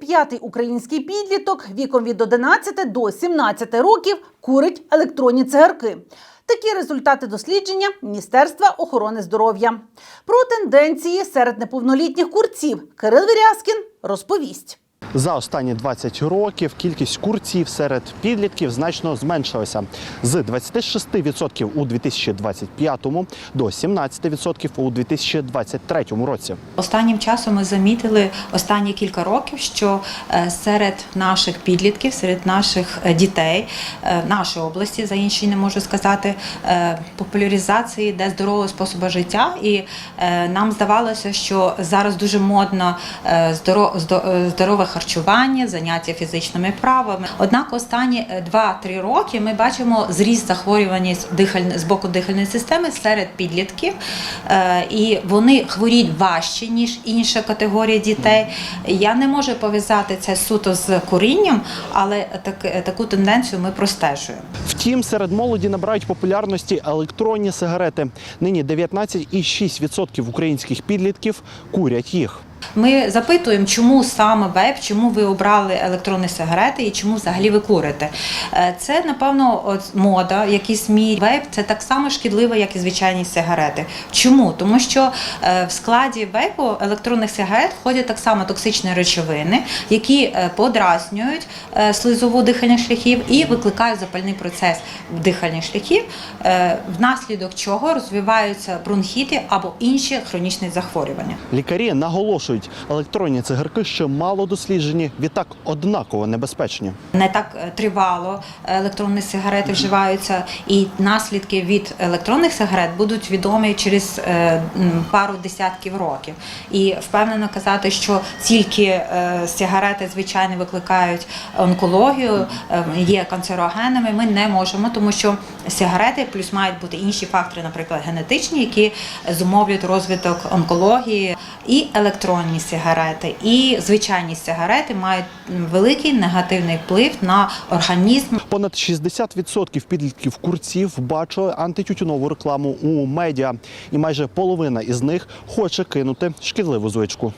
п'ятий український підліток віком від 11 до 17 років курить електронні цигарки. Такі результати дослідження Міністерства охорони здоров'я. Про тенденції серед неповнолітніх курців Кирил Вірязкін розповість. За останні 20 років кількість курців серед підлітків значно зменшилася з 26% у 2025 до 17% у 2023 році. Останнім часом ми замітили останні кілька років, що е, серед наших підлітків, серед наших е, дітей е, нашої області, за інші не можу сказати, популяризації де здорового способу життя. І нам здавалося, що зараз дуже модно е, е, харчування, заняття фізичними вправами. Однак останні е, 2-3 роки ми бачимо зріст захворюваність з боку дихальної системи серед підлітків, Е, і вони хворіють важче ніж інша категорія дітей. Я не можу пов'язати це суто з курінням, але так, таку тенденцію ми простежуємо. Втім, серед молоді набирають популярності електронні сигарети. Нині 19,6% українських підлітків курять їх. Ми запитуємо, чому саме вейп, чому ви обрали електронні сигарети і чому взагалі ви курите. Е, Це, напевно, мода, якийсь мій вейп це так само шкідливо, як і звичайні сигарети. Чому? Тому що е, в складі вейпу електронних сигарет входять так само токсичні речовини, які е, подразнюють слизову дихальних шляхів і викликають запальний процес дихальних шляхів, внаслідок чого розвиваються бронхіти або інші хронічні захворювання. Лікарі наголошують, електронні цигарки ще мало досліджені, відтак однаково небезпечні. не так е, тривало електронні сигарети вживаються, і наслідки від електронних сигарет будуть відомі через е, пару десятків років. І впевнено казати, що тільки е, сигарети звичайно викликають онкологію, е, є канцерогенами. Ми не можемо, тому що сигарети плюс мають бути інші фактори, наприклад, генетичні, які зумовлюють розвиток онкології, і електронні сигарети, і звичайні сигарети мають великий негативний вплив на організм. Понад 60% підлітків курців бачили антитютюнову рекламу у медіа, і майже половина із них хоче кинути шкідливу звичку.